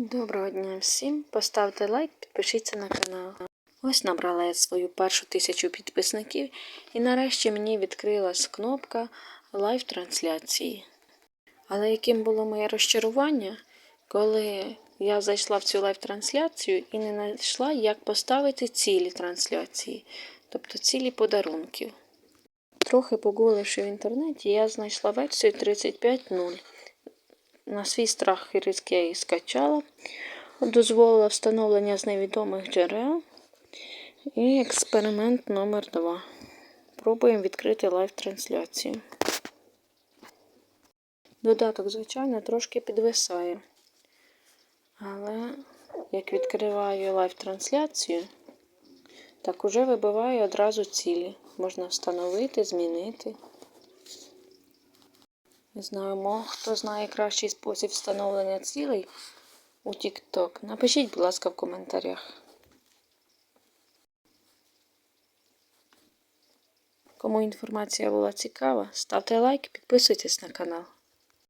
Доброго дня всім. Поставте лайк, підпишіться на канал. Ось набрала я свою першу тисячу підписників і нарешті мені відкрилась кнопка лайв трансляції. Але яким було моє розчарування, коли я зайшла в цю лайв трансляцію і не знайшла, як поставити цілі трансляції, тобто цілі подарунків. Трохи погуливши в інтернеті, я знайшла версію 35.0. На свій страх і ризик я її скачала, дозволила встановлення з невідомих джерел. І експеримент номер 2 Пробуємо відкрити лайв-трансляцію. Додаток, звичайно, трошки підвисає. Але як відкриваю лайв-трансляцію, так уже вибиває одразу цілі. Можна встановити, змінити. Не знаю, мо, хто знає кращий спосіб встановлення цілей у TikTok. Напишіть, будь ласка, в коментарях. Кому інформація була цікава, ставте лайк, підписуйтесь на канал.